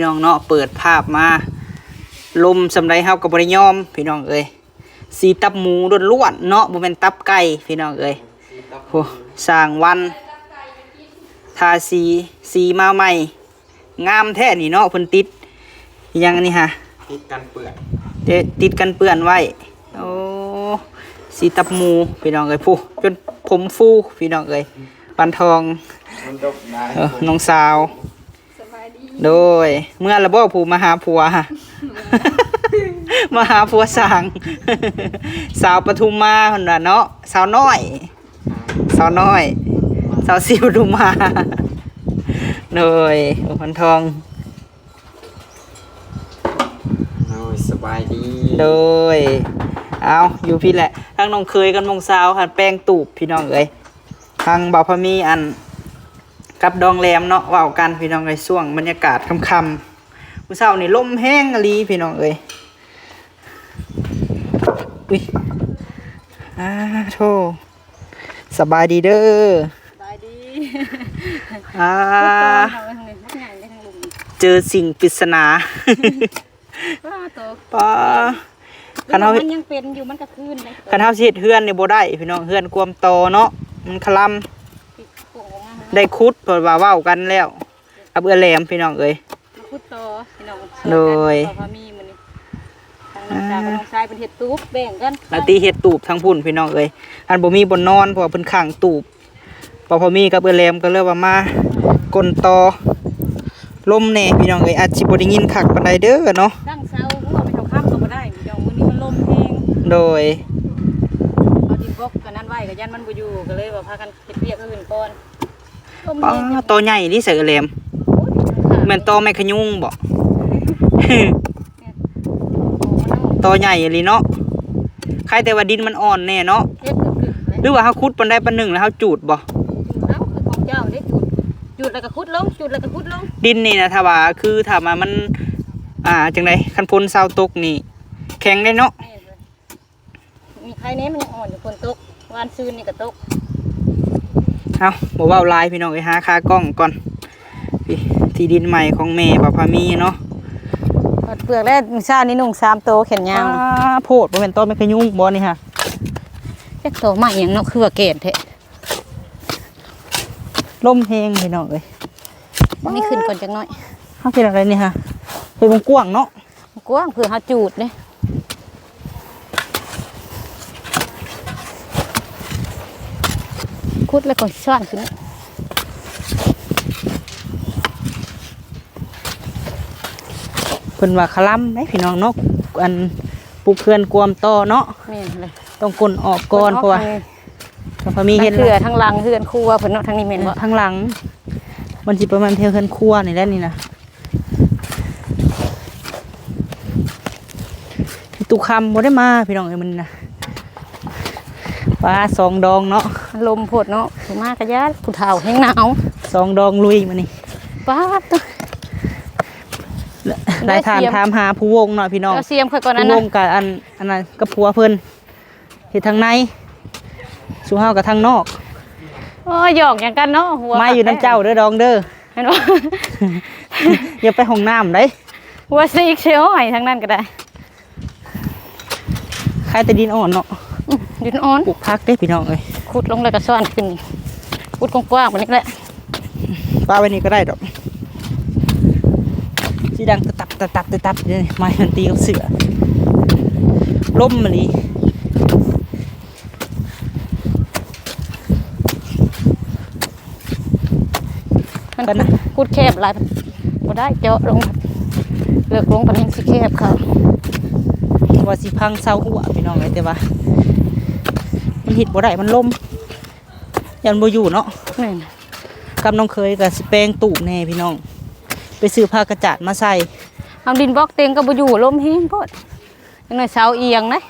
พี่น้องเนาะเปิดภาพมา ลมสำไรเฮากับบริยอม พี่น้องเอ้ยสีตับหมูล้วนๆเนาะบ่แม่นตับไก่พี่น้องเอ้ยโหสร้างวันทาสีสีมาใหม่ งามแท้นี่เนาะเพิ่นติดอิหยังอันนี่ฮะติดกันเปื่อนเดติดกันเปื้อนไว้โอ้สีตับหมูพี่น้องเอ้ยผู้จนผมฟูพี่น้องเอ้ยปันทองมันดกได้เออน้องสาว โดย เมื่อระบบผู้มาหาผัวฮะมาหาผัวสร้างสาวปทุมมาคนน่ะเนาะสาวน้อย สาวน้อย สาวสิวปทุมมาโดยปันทอง โอ้ยสบายดีโดย เอาอยู่พี่แหละทั้งน้องเคยกันมงสาวค่ะแป้งตูบพี่น้องเอ้ยทางบ่าวพะมีอัน กับดองแรมเนาะเว่ากันพี่น้องเอ้ยช่วงบรรยากาศค่ำๆมื้อเช้านี่ลมแห้งอหลีพี่น้องเอ้ยอุ้ยอ่าโธ่สบายดีเด้อสบายดีอ่าเอาไว้ทางนี้ทักใหญ่ได้ทางลุมเจอสิ่งปริศนาว้าตัวป้าคันเฮามันยังเป็นอยู่มันก็คืนเลยคันเฮาสิเฮ็ดเฮือนนี่บ่ได้พี่น้องเฮือนความโตเนาะมันคลำ ได้คุดเพราะว่าเว้ากันแล้วกับเอื้อแหลมพี่น้องเอ้ย มาคุดต่อพี่น้องโดยต่อพามีมันนี่ทางน้องสาวกับน้องชายเป็นเห็ดตูบแบ่งกันนาตีเฮ็ดตูบทั้งพุ่นพี่น้องเอ้ยอันบ่มีบนนอนเพราะว่าเพิ่นขังตูบพอพอมีกับเอื้อแหลมก็เลยว่ามากลตอลมแน่พี่น้องเอ้ยอาจสิบ่ได้ยินคักปานใดเด้อเนาะ ตั้งเสาหัวไปเขาข้ามก็บ่ได้พี่น้องมื้อนี้มันลมแห้งโดย เอาดินบล็อกกันนั้นไว้ก็ยันมันบ่อยู่ก็เลยว่าพากันเฮ็ดเวียกอื่นก่อน ลมป้าแห้งโตใหญ่นี่ใส่เอื้อแหลมแม่นโตแม่ขยุงบ่ โตใหญ่อีหลีเนาะใครแต่ว่าดินมันอ่อนแน่เนาะเฮ็ดกึกๆเลยหรือว่าเฮาขุดปานใดปานหนึ่งแล้วเฮาจูดบ่ เอ้าคือของเจ้าได้จุดจุดแล้วก็คุดลงจุดแล้วก็คุดลงดินนี่นะถ้าว่าคือถ้ามามัน อ่าจังไดคันพลซาวตกนี่ แข็งได้เนาะ แม่นเลยมีใครเน้มันยังอ่อนอยู่ฝนตกวานซืนนี่ก็ตก เอาบ่เว้าหลายพี่น้องเอ้ยหาคากล้องก่อนพี่ที่ดินใหม่ของแม่บ่พามีเนาะเปลือกแล้วชานี่นุ่งสามโตแขนยาวอ่าโพดบ่แม่นต้นไม้ขยุงบ่นี่ฮะเล็กโตใหม่ยังเนาะคือว่าเกศแท้ลมแฮงพี่น้องเอ้ยนี่ขึ้นก่อนจักหน่อยเฮาเป็นอะไรนี่ฮะเป็นวงกว้างเนาะกว้างเพื่อหาจูดเนี่ย คุดแล้วก็ซ่อนขึ้นเพิ่นว่าคลำได้พี่น้องเนาะอันปลูกเขื่อนกวมต่อเนาะนี่เลยต้องกลนออกก่อนเพราะว่าบ่พามีมีเฮ็เห็ดนเถื่อทั้งหลังเถื่อนครัวเพิ่นเนาะทั้งนี้แม่นบ่ทางหลัง มันสิประมาณเท่าเฮือนครัวนี่แหละนี่นะพี่ตุคำบ่ได้มาพี่น้องเอ้ยมันนะ ปลาสองดองเนาะลมโพดเนาะผู้มากกะยาผู้เฒ่าแห้งหนาวสองดองลุยมานี่ป้าดตัวได้ได้ทานเสียมถามหาผู้วงเนาะพี่น้องเอาเสียมค่อยก่อนนั้นผู้วนะงกับอันอันนั้นกับผัวเพิ่นเฮ็ดทางในสู่เฮากับทางนอกโอ้ยหยอกอย่างกันเนาะหัวมาอยู่น้ำเจ้าเด้อดองเด้อเห็นบ่อย่าไปห้องน้ำเด้หัวซีกเชียวให้ทั้งนั้นก็ได้ใครแต่ดินอ่อนเนาะอื้อ ดินอ่อนปลูกพักเด้พี่น้องเอ้ยขุดลงแล้วก็ซ่อนขึ้นขุดกว้างๆแบบนี้แหละป้าไว้นี่ก็ได้ดอกสีดังตะตับตะตับตะตับเนี่ยไม้มันตีกับเสือล่มมาลีมันกันนะขุดแคบหลายบ่ได้เจาะลงเลือกลงปานนี้สิแคบค่ะว่าสิพังเศร้าหัวพี่น้องเลยแต่ว่า มันหิดบ่ได้มันล่มยันบ่อยู่เนาะแม่นกำน้องเคยกับสิแปลงตูบแน่พี่น้อง ไปซื้อผ้ากระจาดมาใส่เอาดินบล็อกเต็งก็บ่อยู่ลมแห้งโพดจังหน่อยเสาเอียงนะ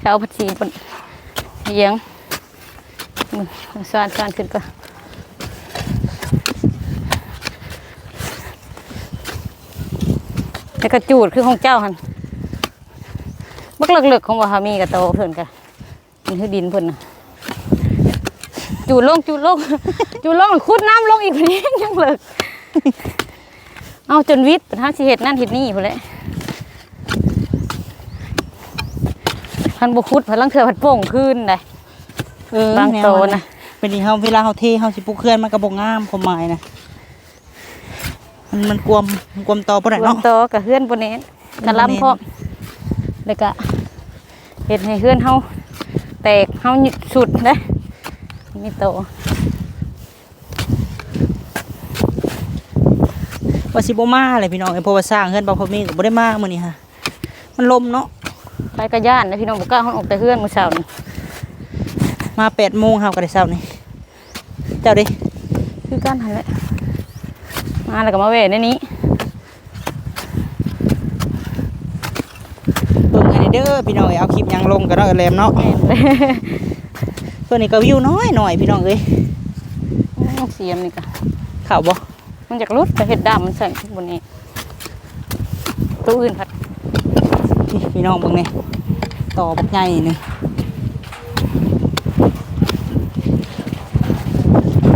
เสาพัดสีปนเอียงมึงซ่อนซ่อนขึ้นก็แล้วก็จูดคือของเจ้าหันบักเลิกๆของว่าหามีกับโตเพิ่นกะ มันคือดินเพิ่นน่ะจูดลงจูดลง จูดลงคุดน้ำลงอีกพอดียังเลิก เอาจนวิทย์ปัญหาสิเฮ็ดนั่นเฮ็ดนี่พุ่นแหละพันบ่คุดพันลังเทื่อพันโป่งขึ้นได้เออบางโตนะ เป็นนี่เฮาเวลาเฮาเทเฮาสิปลูกเขื่อนมันก็บ่งามความหมายนะมันมันกวมมันกวมต่อบ่ได้รวมเนาะ โตกับเฮือนบ่แน่นกะลำพร้อมแล้วก็เฮ็ดให้เฮือนเฮา แตกเฮาหยุดสุดเด้มีโตว่าสิบ่มาเลยพี่น้องเอ้ยเพราะว่าสร้างเฮือนบ่พอมีก็บ่ได้มามื้อนี้ฮะมันลมเนาะไปกระย่านนะพี่น้องบ่กล้าเฮาออกแต่เฮือนมื้อเช้านี่มา8โมงเฮาก็ได้เช้านี่เจ้าดิคือกันหั่นแหละมาแล้วก็มาแว่ในนี้ เบิ่งให้เด้อพี่น้องเอ้ยเอาคลิปหยังลงก็ได้แลมเนาะแม่นเลยเพิ่นนี่ก็วิวน้อยหน่อยพี่น้องเอ้ยอื้อเสียมนี่ก็เข้าบ่มันจากรุดไปเฮ็ดดามมันใส่บนนี้ตัวอื่นพัดนี่พี่น้องเบิ่งนี่ต่อบักใหญ่นี่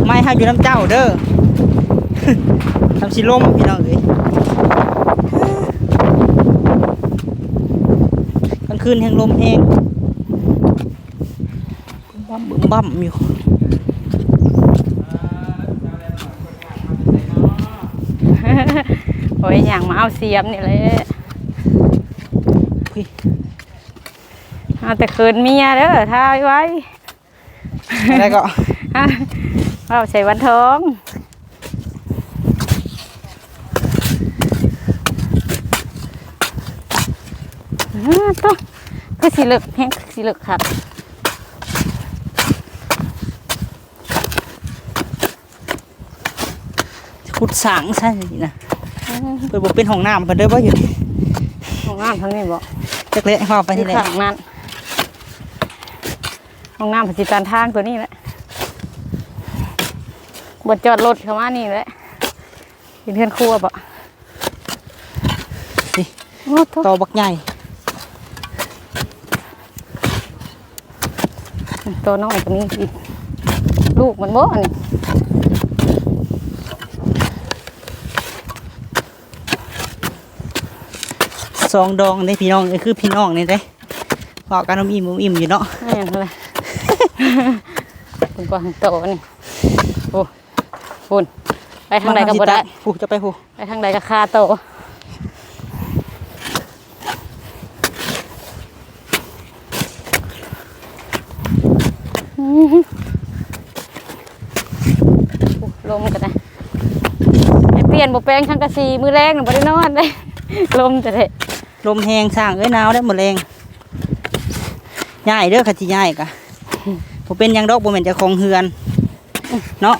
ไม่เฮาอยู่น้ำเจ้าเด้อทำสิลมพี่น้องเอ้ยกลาง คืนแห่งลมแห้งบึ้มบึ้มบั่มอยู่โอ้ยอย่างมาเอาเสียมนี่แหละอุ้ยเอาแต่เคินเมียเด้อท่าไว้อะไรก็ฮะเอาใส่วันทองอ่าต้อง คือสิเลิกแห้งคือสิเลิกครับขุดสางซะนี่นะเปิดบอกเป็นห้องน้ำเพิ่นเด้อบ่อยู่ห้องน้ำทั้งนี้บอกจักเละเข้าไปที่ไหนข้างนั้นห้องน้ำปฏิการทางตัวนี้แหละบนจอดรถเข้ามานี่แหละเป็นเพื่อนครัวปะนี่โอ้โหต่อบักใหญ่ ตัวน้อยตัวนี้อีกลูกมันบ่อันนี้สองดองได้พี่น้องเอ้ยคือพี่น้องนี่เด้พอกันอมอิ่มอมอิ่มอยู่เนาะแม่นเลยคุณกวางโตนี่โอ้คุณไปทางใดก็บ่ได้ผู้จะไปผู้ไปทางใดก็คาโตอื้อหือโอ้ ลมกันนะไปเปลี่ยนบ่แปลงทางกะสีมือแรงน่ะบ่ได้นอนเลยลมจะได้ลมแหงสร้างเอ้ยหนาวได้หมดแรงย่ายเด้อค่ะที่ย่ายกะผมเป็นหยังดอกบ่แม่นเจ้าของเฮือน เนาะ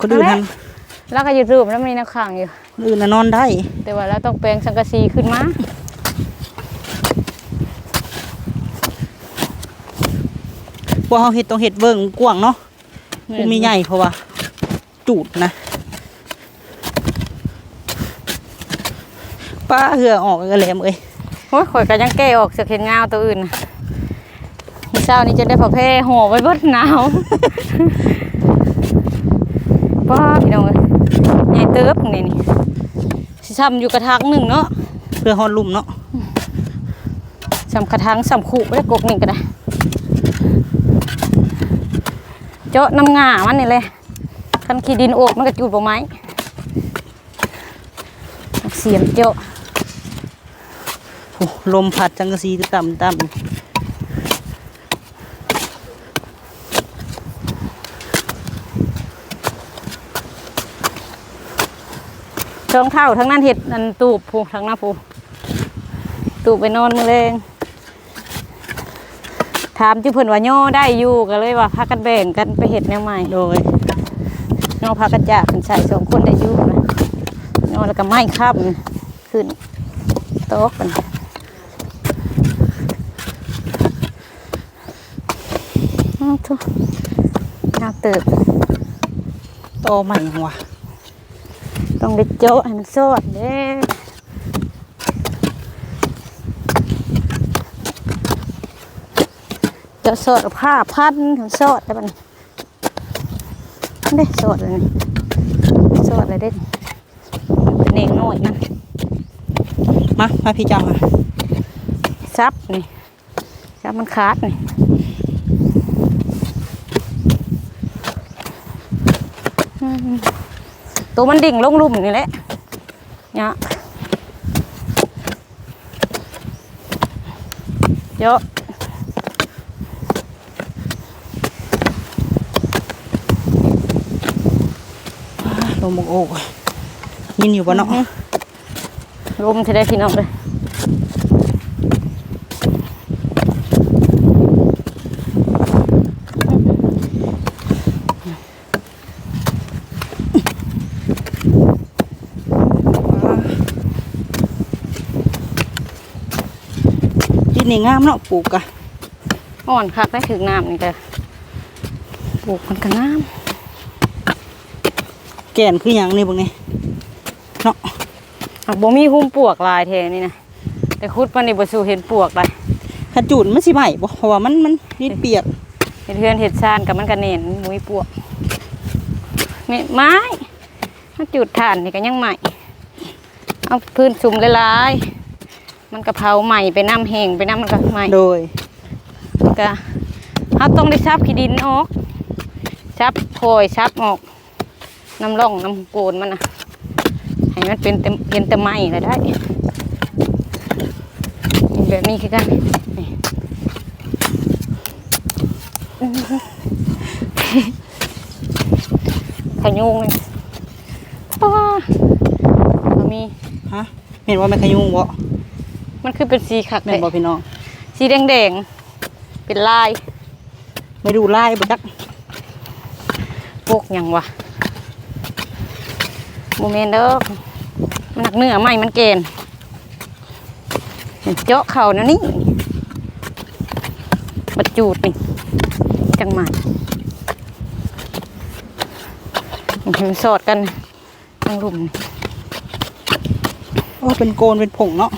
คนอื่นทแล้วก็อยู่รูปแล้วมีน้ำค้างอยู่ำคนอื่นน่ะนอนได้ แต่ว่าเราต้องแปลงสังกะสีขึ้นมา พวกเฮาเฮ็ดต้องเฮ็ดเบิ่งกว้างเนาะมันมีใหญ่เพราะว่า จูดนะป้าเหือออกก็แหลมเอ้ยโอ้ยข่อยก็ยังแก้ออกจากเห็นเงาตัวอื่นน่ะมื้อเช้านี้จะได้ผ้าแพร่ห่อไว้เบดหนาวป้าพี่น้องเอ้ยใหญ่เติบนี่นี่สิซ้ำอยู่กระถางหนึ่งเนาะเพื่อฮอดลุ่มเนาะซ้ำกระถางซ้ำขู่ไว้ได้กกนี่ก็ได้ เจาะน้ำงามันนี่เลยคันขี้ดินโอกมันก็จูดบ่ไม้เสียมเจาะโอ้ลมพัดจังกะสีต่ำต่ำเชิงเท่าทั้งนั้นเห็ดอันตูบผูทั้งหน้าผูตูบไปนอนมือแรง ถามจุเพิ่นว่าย่อได้อยู่ก็เลยว่าพากันแบ่งกันไปเห็ดแนวใหม่โดยย่อพากันจากกันใส่สองคนได้อยู่นะย่อแล้วก็ไม้ข้ามขึ้นโต๊ะกันอ้าวทุกน่าเติบโตใหม่ยังวะต้องได้โจ๊ะให้มันสดเด้ จะสดเอาผ้าพันให้มันสดได้ปะนี่เด้สดเลยนี่สดเลยเด้เป็นแนดงน้อยนะมามาพี่เจ้าค่ะซับนี่ซับมันขาดนี่อืมตัวมันดิ่งลงลุ่มนี่แหละเนี่ยเยอะ ลมโอกยินอยู่บ่เนาะลมจะได้พี่น้องเลยดินนี่งามเนาะปลูกกะอ่อนคักได้ถึงน้ำนี่ก็ปลูกมันก็งาม แก่นคือหยังนี่เบิ่งนี่เนาะหักบ่มีหุ้มปวกลายแทนี่นะแต่คุดมันนี่บ่สู่เห็นปวกเลยขจูดมันสิไหมบ่เพราะว่ามันมันดินเปียกเห็ดเฮือนเห็ดซานกับมันก็เน่นบ่มีปวกเม็ดไม้มันจุดถ่านนี่ก็ยังใหม่เอาพื้นสุ่มละลายๆมันก็เผาใหม่ไปน้ำแห้งไปน้ำมันก็ใหม่โดยมันก็เขาต้องได้ซับขี้ดินออกซับโพยซับออก น้ำร่องน้ำโกนมันนะให้มันเป็นเต็มเป็นแต่ไม้ก็ได้นี่แบบนี้คือกันนี่ขยุงนี่ป้าก็มีฮะเห็นว่าแม่ขยุงบ่มันคือเป็นสีขักแม่เลนยบ่พี่น้องสีแดงๆเป็นลาย ไม่ดูลายบ่จักพวกหยังวะ โมเมนเด้อมันหนักเนื้อไหมมันเกณฑ์เจาะเข่านะนี่บัดจูดนี่ จังหมันมันสอดกันทั้งรุมนี่โอ้เป็นโกนเป็นผงเนาะ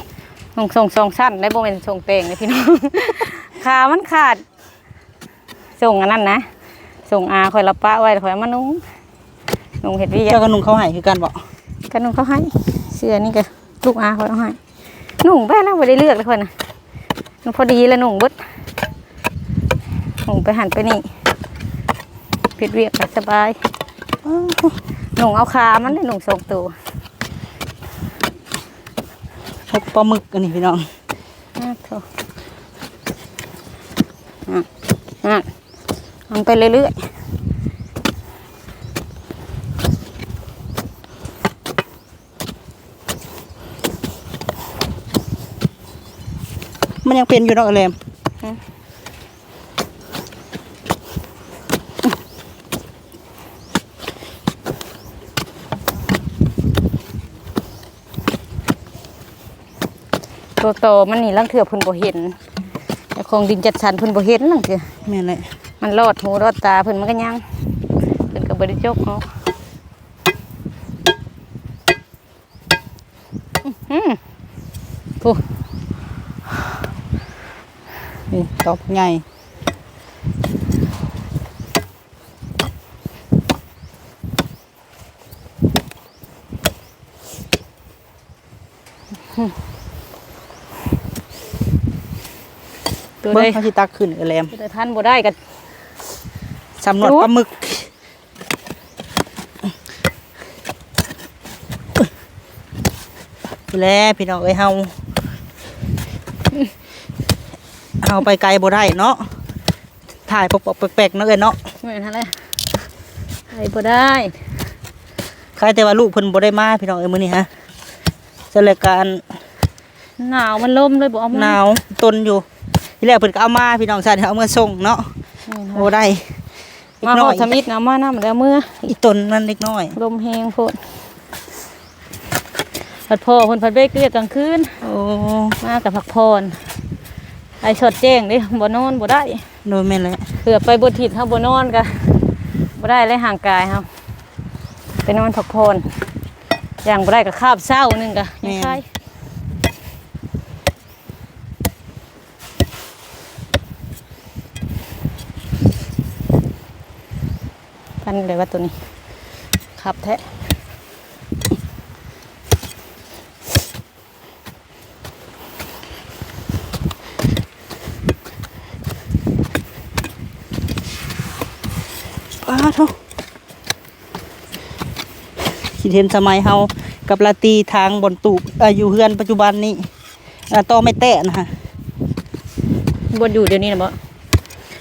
ทรงทรงทรงสั้นได้โมเมนทรงเตงเลยพี่น้องขามันขาดส่งอันนั้นนะส่งอาคอยละปะไว้คอยเอามานุ่ง นุ่งเห็ดวิยาเจ้าก็นุ่งเขาให้คือกันบ่กันนุ่งเขาให้เสื้อนี่ก็ลูกอาเขาเอาให้นุ่งไปแล้วไม่ได้เลือกเลยคนน่ะนุ่งพอดีแล้วนุ่งเบดนุ่งไปหันไปนี่ผิดเวียกก็สบายอ้าวนุ่งเอาขามันได้นุ่งทรงตัวพบปลาหมึกอันนี้พี่น้องอะโถอะอะมันไปเรื่อย มันยังเป็นอยู่เนาะเอเลมๆตัวโตมันนี่ลังเถื่อเพิ่นบ่เห็นแต่คงดินจัดสรรเพิ่นบ่เห็นลังเถื่อแม่นเลยมันรอดหูรอดตาเพิ่นมันก็ยังเพิ่นก็บ่ได้จกเอาอื้อหือผู้ นี่ตอกใหญ่ตัวเบิ่ใดงเขาสิตักขึ้นเอเลมตัวใดพันบ่ได้ก็สำนวนรู้ปลาหมึกพี่แลพี่น้องเอ้ยเฮา เฮาไปไกลบ่ได้เนาะถ่ายปกๆแปลกๆเนาะเอ้ยเนาะแม่นหั่นแหละไปบ่ได้ใครแต่ว่าลูกเพิ่นบ่ได้มาพี่น้องเอ้ยมื้อนี้ฮะสถานการณ์หนาวมันลมเลยบ่เอามาหนาวตนอยู่ที่แรกเพิ่นก็เอามาพี่น้องสั่นเอามาส่งเนาะแม่นบ่ได้อีมากน้ฮออยดสมิธนะมาน้ำแล้วเมื่ออีตนนั่นเล็กน้อยลมแห้งโพดผัดพ่อคนผัดเบกเรียกกลางคืนโอ้มากับผักพร ไอสดแจ้งดิบ่นอนบ่ได้โดยแม่นเลยเผื่อไปบนถิ่นเฮาบ่นอนก็บ่ได้เลยห่างกายเฮาไปนอนพักผ่อนอย่างบ่ได้ก็คาบเศร้าหนึงก็ยังใช่ปันเลยว่าตัวนี้ขับแท้ โทคิดเห็นสมัยเฮากับลาตรีทางบนตูบอาอยู่เฮือนปัจจุบันนี้อ่าต่อไม่แตะนะฮะบนอยู่เดี๋ยวนี้นะบ่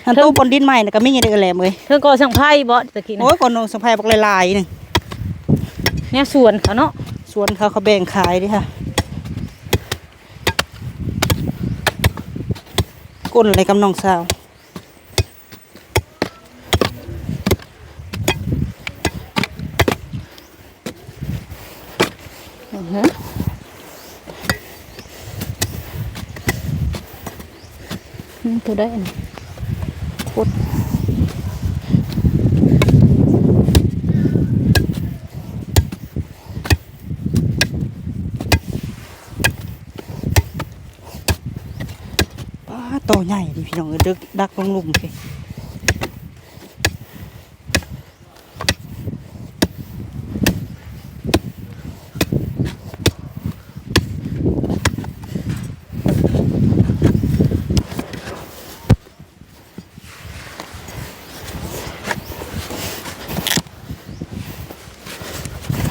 อันตู้บนดินใหม่น่ะก็ไม่ยังได้แหลมเลยเธอก็สั่งไพ่บ่ตะกี้นะโอ้ยก่อนนงสะพายบักลายๆหนึงเนี่ยสวนเขาเนาะสวนเขาเขาแบ่งขายเดิค่ะก้นอะไรกับน้องสาว อือฮึอืมตัวได้นนี้ขุดป้าโตใหญ่ดิพี่น้องเดึกดักลงลุ่มสิ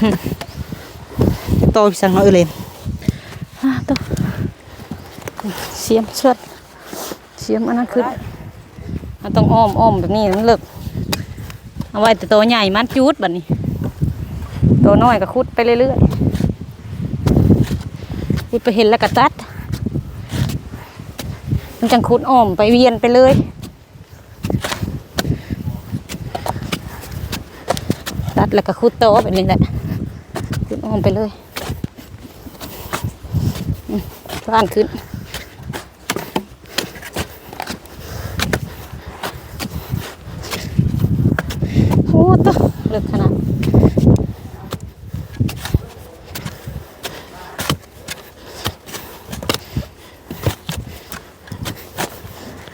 โตพี่สังเนาะเอยเลย อะตัวเสียมเชือดเสียม อันนั้นคือมันต้องอ้อมอ้อมแบบนี้มันเลิกเอาไว้แต่ตัวใหญ่มันจูดแบบนี้ตัวน้อยก็คุดไปเรื่อยๆคุดไปเห็นแล้วก็ตัด มันจังคุดอ้อมไปเวียนไปเลยตัดแล้วก็คุดโตแบบนี้แหละคุดอ้อมไปเลย อืมบ้านขึ้นโอ้ตัวเลือกขนาด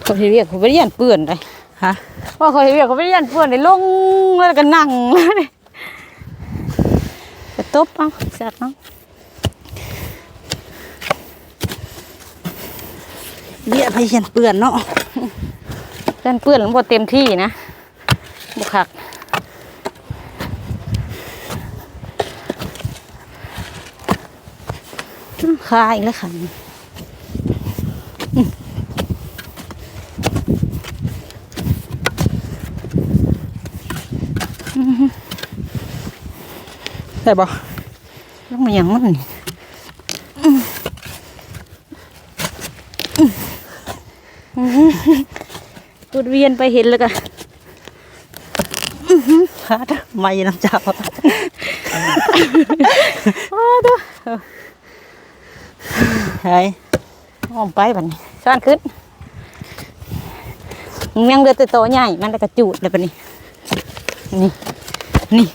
เขาเรียกเขาไปเรียนเปื่อนเลยฮะว่าเขาเรียกเขาไปเรียนเปื่อนเลยลงแล้วก็นั่งเลยไปตบเอาจัดเอา เรียกให้เขียนเปื่อนเนาะเรียนเปื่อนมันบ่เต็มที่นะบุคักอื้อคาอีกแล้วค่ะได้ปะแล้วมันยังมันนี่ ปุดเวียนไปเห็นแล้วก็ฮะไม่น้ำเจ้าโอ้ตัวใช่อ้อมไปบัดนี้ซ่านขึ้นมันยังเดือดแต่โตใหญ่ มันแล้วก็จูดเลยบัดนี้ นี่ นี่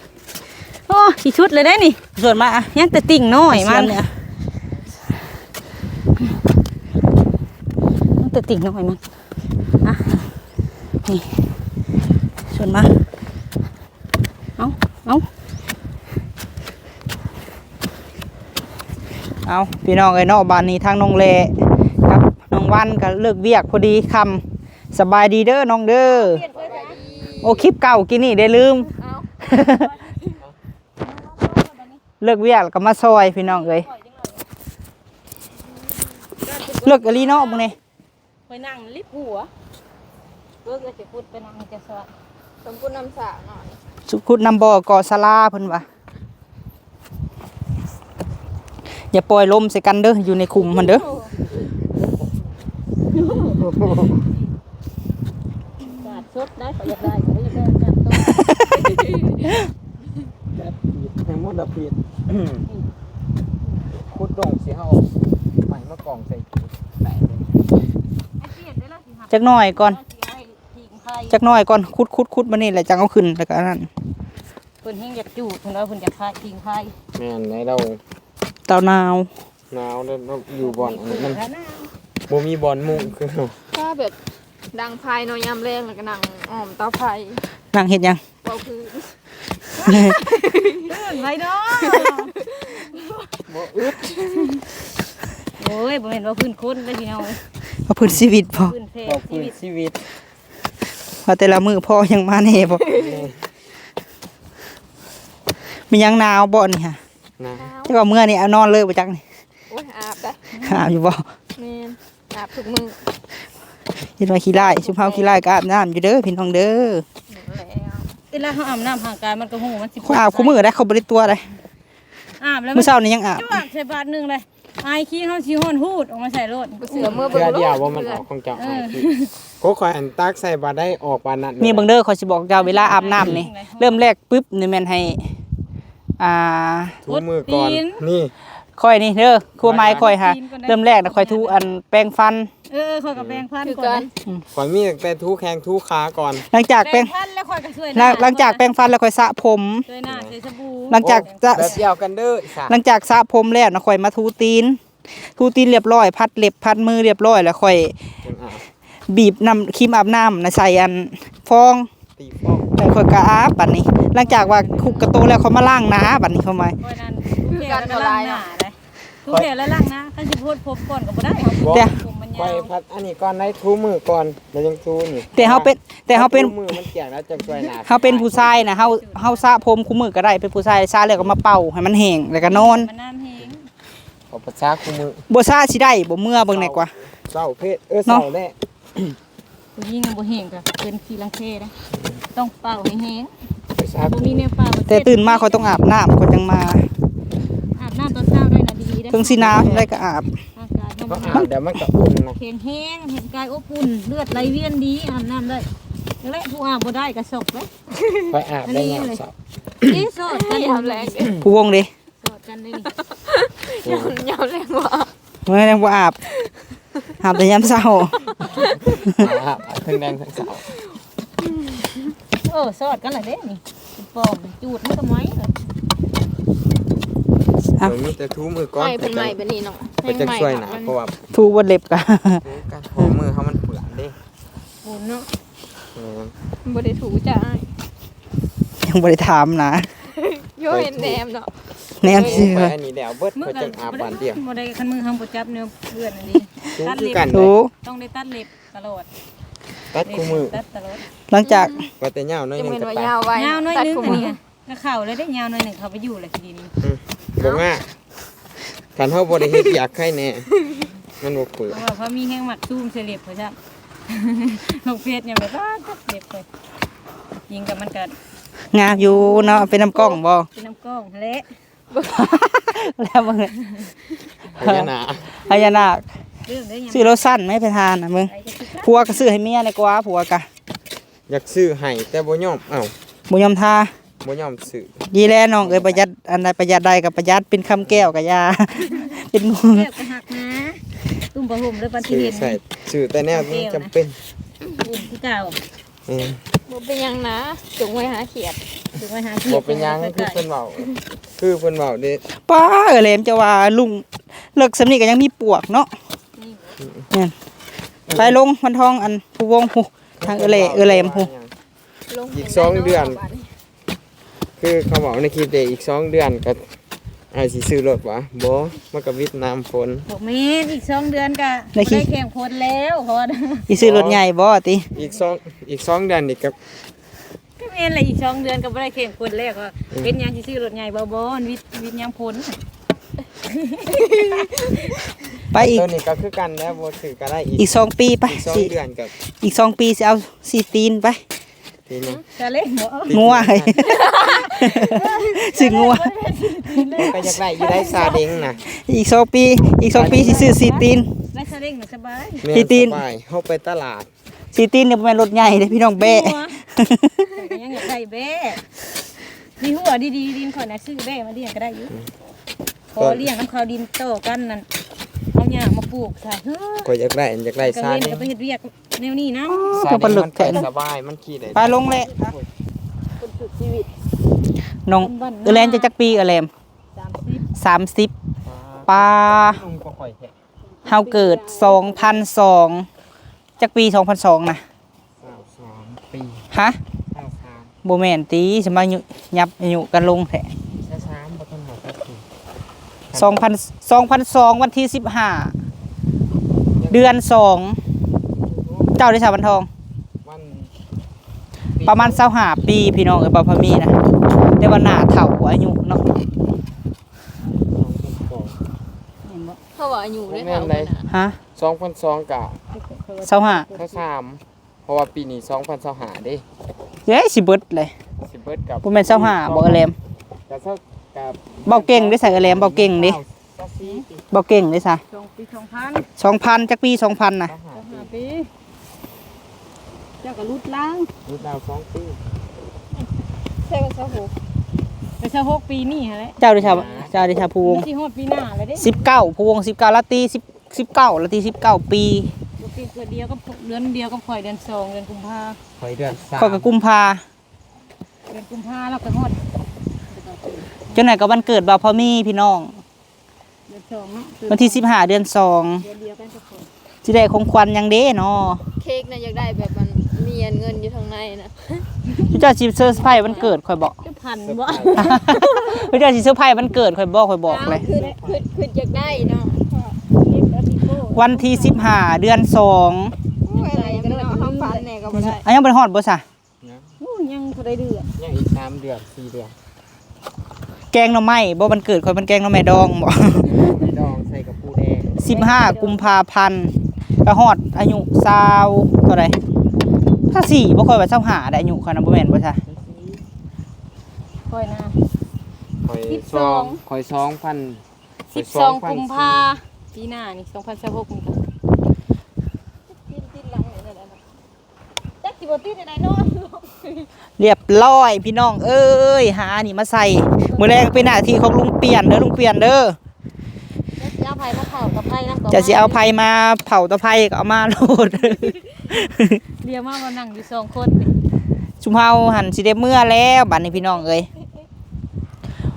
โอ้สีชุดเลยได้นี่ ส่วนมาอะยังแต่ติ่งน้อยมันเนี่ยยังแต่ติ่งน้อยมันอะ นี่ส่วนมาเอาเอาเอาพี่น้องไอ้นอกบ้านนี้ทางน้องเลกับน้องวันก็เลิกเวียกพอดีคำสบายดีเด้อน้องเด้อโอ้คลิปเก่ากินนี่ได้ลืม เลิกเวียกก็มาซอยพี่น้องเอ้ยเลิกอะลีเนาะมึงนี่ไปนั่งลิบหัว กจะพูดไปนั่งจะสวัสดสมบูรณ์นำสาหน่อยสุขุดนำบ่อก่อสลาเพิ่นว่าอย่าปล่อยลมใส่กันเด้ออยู่ในคุมมันเด้อบาดชดได้ขออยากได้ขออยากได้จับตัวทั้งหมดละเพีดคุดดงสิเฮาใหม่มากองใส่แปะเลยจักหน่อยก่อน จักหน่อยก่อนคุดคุดคุดมานี่แหละจังเอาขึ้นแล้วก็อันนั่นเพิ่นเฮงอยากจูบเพิ่นว่าเพิ่นอยากพายทิ้งไข่แม่นไหนเราเตานาวหนาวแล้วเราอยู่บ่อนอันนี้มันบ่มีบ่อนมุงคือเราถ้าแบบดังพายนอยยำแรงแล้วก็นั่งอ้อมเตาไฟนั่งเฮ็ดหยังเบาคือไข่เนาะโอ้ยบ่เห็นว่าพื้นคนเลยพี่น้องเอาพื้นชีวิตพอพื้นเพขอศบชีคุณวิตชีวิต ว่าแต่ละมือพ่อยังมาแน่บ่มีหยังหนาวบ่นี่ฮะนะที่ว่าเมื่อนี่เอานอนเลยบ่จักนี่โอ้ยอาบได้อาบอยู่บ่แม่นอาบทุกมื้อเห็นว่าขี้ไล่ชุมเฮาขี้ไล่ก็อาบน้ำอยู่เด้อพี่น้องเด้อแล้วเวลาเขาอาบน้ำห่างกายมันก็หูมันสิเขาอาบคู่มือได้เขาบ่ได้ตัวได้อาบแล้วมื้อเช้านี่ยังอาบจ้วกใส่บาทหนึงเลย อายขี้เขาสิฮ้อนฮูดออกมาใส่รถบ่เสือเมื่อเพื่เบิ่องเดียวโลว่ามันออกของเจ้าให้พี่โคคอยอันตักใส่บาได้ออกปานนั้นนี่เบิ่งเด้อเขาสิบอกเจ้าเวลาอาบน้ำนี่ เริ่มแรกปุ๊บนี่แม่นให้ อ่าถูมือก่อน นี่ ค่อยนี่เด้อครัวไม้ค่อยฮะเริ่มแรกนะค่อยทูอันแปรงฟัน เออคอยกับแปรงฟันคือก่กัอนนขอยมีตั้งแต่ทูแข้งทูขาก่อน หลังจากแปแปรรงงฟันแล้วคอยก็ช่วยหลังหลังจากแปรงฟันแล้วค่อยสระผม ช่วยหน้าใส่สบู่หลังจากจะ แบบเดียวกันเด้อสะหลังจากสระผมแล้วนะค่อยมาทูตีน ทูตีนเรียบร้อย พัดเล็บพัดมือเรียบร้อยแล้วค่อยจังอะบีบน้ำครีมอาบน้ำนะใส่อันฟองตีฟองแล้วค่อยก็อาบบัดนี้ หลังจากว่าคุกกระโตแล้วเขามาล้างหน้าบัดนี้เข้ามาคอยนั้นทุกแถวแล้วล้างหน้าเลย ทุกแถวแล้วล้างหน้าคันสิพูดพบก่อนก็บ่ได้ครับบอกแต่ผมมันคอยยาวพัดอันนี้ก่อนได้ทูมือก่อนแล้วยังทูนี่แต่เฮาเป็นแต่เฮาเป็น ทูมือมันเกี่ยงแล้วจะช่วยหนาเฮาเป็นผู้ชายนะเฮาเฮาสระผมคู่มือก็ได้เป็นผู้ชายสระแล้วก็มาเป่าให้มันแห้งแล้วก็นอนมันน้ำแห้งเอาประชาคู่มือบ่สระสิได้บ่เมื่อเบิ่งไหนกว่า เศร้าเพศเออเนาะเศร้าแน่ผู้หญิงอะบ่แห้งก็เป็นขี้ลังเทนะต้องเป่าให้แห้งประชาบ่มีแนวเป่าแต่ตื่นมาเขาต้องอาบน้ำเขาจังมาอาบน้ำตอนเช้า ถึงสิหนาวได้ก็อาบ อากาศก็มันอาบเดี๋ยวมันก็อุ่นนะแข็งแห้งเห็นกายอบอุ่นเลือดไหลเวียนดีอาบน้ำได้แล้วแหละผู้อาบบ่ได้ก็สกเลยไปอาบได้ยามเศร้านี่สดกันยามแรงเด้ผู้วงเด้สดกันเลยยามยามแรงว่าเมื่อยังบ่อาบอาบแต่ยามเช้าอาบทั้งแดงทั้งเศร้าเออสดกันเลยเด้นี่ปอมจูดมันก็ไม้เลยอ่ะโดยมีแต่ทูมือก่อนไม่เป็นใหม่เป็นนี่เนาะก็จะช่วยหนาเพราะว่าทูบนเล็บกะ การโผมือเขามันเปื่อนเด้บุญเนาะเออบ่ได้ถูจ้าอ้ายยังบ่ได้ถามนะโยเห็นแหนมเนาะแนมเสือไปอันนี้เดี๋ยวเบิดมืไปอกัจังอาบวันเดียวบ่ได้คันมือห้ามบ่จับเนื้อเลือดอันนี้ ทูคือกันทูต้องได้ตัดเล็บตลอดตัดคู่มือตัดตลอดหลังจากก็แต่เหย้าน้อยจะหนึงเป็นก็ว่าตัดยาวไว้ยาวหน้อยตัดนึงคู่อันมืนี้อก็เข่าเลยได้ยาวหน้อยหนึ่งเขาไปอยู่เลยทีนี้ บ่ว่ากันเฮาบ่ได้เฮ็ดอยากให้แน่มันบ่เปื่เพอยราะว่าเขามีแห้งหมักซูมเสลียบเขาจ้ะลงเพชรเนี่ยแบบว่าตัดเล็บเลยยิงกับมันกัดงามอยู่เนาะเป็นน้ำกล้องบ่เป็นน้ำกล้องเละแล้วมึงพญานาคพญานาคเรื่องได้ยังซื้อรถสั้นไหม่ไปทานน่ะมึงไปจะคิดว่าผัวก็ซื้อให้เมียดีกว่าผัวกะอยากซื้อให้แต่บ่ยอมเอ้าบ่ยอมทา บ่ยอมซื้อดีแล้วน้องเอ้ยประหยัดอันใดประหยัดใดก็ประหยัดเป็นคำแก้วกับยา เป็นงูแก้วกระหักนะตุ้มประหุ่มเลยปันที่ซื้อเห็นใส่ซื้อแต่แนวที่จำเป็นอุ้มที่เก่าเออบ่เป็นหยังนะจงไว้หาเขียดถึงไว้หาบ่เป็นหยังคือเพิ่นเว้าคือเพิ่นเว้าเด้ป้าเออแหลมจะว่าลุงเลิกสำนีก็ยังมีปวกเนาะเนี่ยไปลงมันทองอันผู้วงผู้ทางเออแหลเออแหลมผู้ ลงอีกสองเดือน คือเขาบอกในคลิปเดอีกสองเดือนก็อาจสิซื้อรถวะบ่มันก็วิทย์น้ำฝน บอกเมนอีกสองเดือนกะได้แข่งคนแล้วเพราะว่าสิซื้อรถใหญ่บ่ติอีกสองอีกสองเดือนนี่ก็ก็เมนอะไรอีกสองเดือนก็ไม่ได้แข่งคนแล้วก็เป็นยังที่ซื้อรถใหญ่บ่บ่วิทวิทยังพ้นไปอีกตัวนี้ก็คือกันแล้วบ่ซื้อก็ได้อีกอีกสองปีไปอีกสองสิเดือนกับอีกสองปีสิเอาสีตีนไป ทีนี้จะเล่นหัวงัวสิงัวมันก็อยากได้อยู่ได้ซาเด้งนะอีกสองปี อีกสองปีสิซื้อสีตีนไล่ซาเล้งน่ะสบายแม่ที่ตีนสบายเฮาไปตลาดสีตีนเนี่ยบ่แม่นรถใหญ่เด้พี่น้องแบะหัวแต่ยังอยากได้แบ้มีหัวดีๆดินขอยนะซื้อแบ้มาเลี้ยงก็ได้อยู่พอเลี้ยงน้ำข้าวดินโตกันนั่น เอาหญ้ามาปลูกค่ะเฮ้อก็อยากได้อยากได้กระซาเวนเด้งก็ไปเฮ็ดเวียกแนวนี้นะซาตัวปเด้ลางหลึกมันแท้ไปนะสบายมันขี่ได้ไปลงเลยคนสุดชีวิตน้องเออแลนจะจักปีเออแลมสามสิบ30ปลาลุงก็ค่อยแท้เฮาเกิด2002จักปี2002นะ23ปีฮะ23บ่แม่นตีสมายุยับอายุกันลงแท้ 23บ่ทันหมดสักที 2000 2002วันที่15เดือน2เจ้าได้สาวันทอง วันประมาณ25ปีพี่น้องเอ้ยบ่พอมีนะแต่ว่าหน้าเฒ่าอายุเนาะเขาว่าอยู่ได้แม่เท่านใดกันน่ะฮะสองพันสองกะเศร้าห้าเท่าสามเพราะว่าปีนี้สองพันสองหาเด้เย้สิเบิดเลยสิเบิดกับบ่แม่นเศร้าห้าบ่เออแหลมกับเท่า กับเบาเก่งได้ใส่เออแหลมเบาเก่งดิเก้าสี่เบาเก่งได้ซะสองปีสองพัน2,000จักปี2,000น่ะเก้าหาห้าปี เจ้าก็รุดล้างรุ่นดาวสองปีใช่ว่าซะโหไปเช่าหกปีนี่ฮะแหละเจ้าดิชาเจ้าดิชาภูวงไม่ใช่ฮอดปีหน้าเลยเด้19ภูวง19ลาตรี10 19ลาตรี19ปีปกติเกิดเดียวก็เดือนเดียวก็ข่อยเดือนสองเดือนกุมภาคอยเดือนสามข้อยก็กุมภาเดือนกุมภาแล้วก็ฮอด จนไหนก็วันเกิดบ่าวพ่อมีพี่น้อง เดือนสองเนาะวันที่15เดือน2เดือนเดียวกันก็ข่อยสิได้ของขวัญหยังเด้เนาะเค้กน่ะอยากได้แบบมันมีเงินอยู่ข้างในน่ะเจ้าสิเซอร์ไพรส์วันเกิดข่อยบอก จะพันบ่เจ้าสิเซอร์ไพรส์วันเกิดข่อยบอกข่อยบอกเลย คือคือคืออยากได้เนาะวันที่15เดือน2โอ้ยอะไรกันเนาะเฮาฝันแน่ก็บ่ได้อันยังบ่ได้ฮอดบ่ซะนะอู้ยังบ่ได้เดือนยังอีกสามเดือนสี่เดือน แกงหน่อไม้บ่วันเกิดข่อยมันแกงหน่อไม้ดองบ่ไปดองใส่กับปูแดง15กุมภาพันธ์ก็ฮอดอายุ20เท่าใดถ้าสี่บ่ค่อยว่า25ได้อายุข่อยนะบ่แม่นบ่ซะข่อยนะคอยสิบสสอองงคอยสองพัน สิบสองกุมภาปีหน้านี่สองพันสิบหกนี่ค่ะ ติดติดหลังนี่แหละนะจัก สิบ่ติดได้เนาะเรียบร้อยพี่น้อง เอ้ยหาอันนี่มาใส่มื้อแรกเป็นหน้าที่ของลุงเปลี่ยนเด้อลุงเปลี่ยนเด้อจะเอาไผ่มาเผากับไผ่นะจะสิเอาไผมาเผาตะไผก็เอามาโลดเรียกมามานั่งอยู่สองคนนี่ชุมเฮาหันสิได้เมื่อแล้วบัดนี้พี่น้องเอ้ย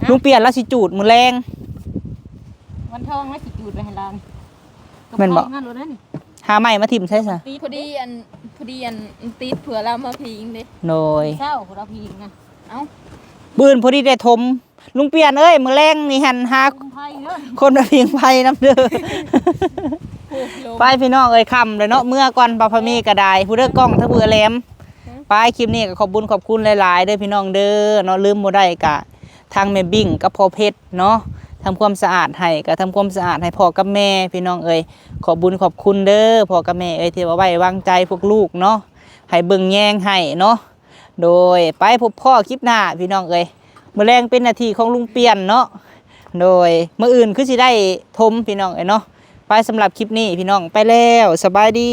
ลุงเปลี่ยนแล้วสิจูดมื้อแรงวันทองแล้วสิจูดไปให้หลานแม่นบ่งั้นรถนั่นหาไม้มาทิ่มใช่ซะพอดีอัน พอดีอันติดเผื่อเรามาพิงเด้โดยเศร้าเราพีงนะเอ้าปืนพอดีได้ทมลุงเปียนเอ้ยมือแรงนี่หันหากุมไผ่เนาะคนมาพียงไผนํเด้อไปพี่น้องเอ้ยคำเลยเนาะเมื่อก่อนปาพะมีก็ได้ผู้เด้อกล้องทั้งเบือแหลมไปคลิปนี้ก็ขอบคุญขอบคุณหลายๆเด้อพี่น้องเด้อเนาะลืมบ่ได้กะทางแม่บิ่งกับพ่อเพชรเนาะ ทำความสะอาดให้ก็ทำความสะอาดให้พ่อกับแม่ พี่น้องเอ้ยขอบุญขอบคุณเด้อพ่อกับแม่เอ้ยที่ว่าไว้วางใจพวกลูกเนาะให้เบิ่งแยงให้เนาะโดยไปพบพ่อคลิปหน้าพี่น้องเอ้ยมื้อแรงเป็นนาทีของลุงเปียนเนาะโดยมื้ออื่นคือสิได้ทมพี่น้องเอ้ยเนาะไปสำหรับคลิปนี้พี่น้องไปแล้วสบายดี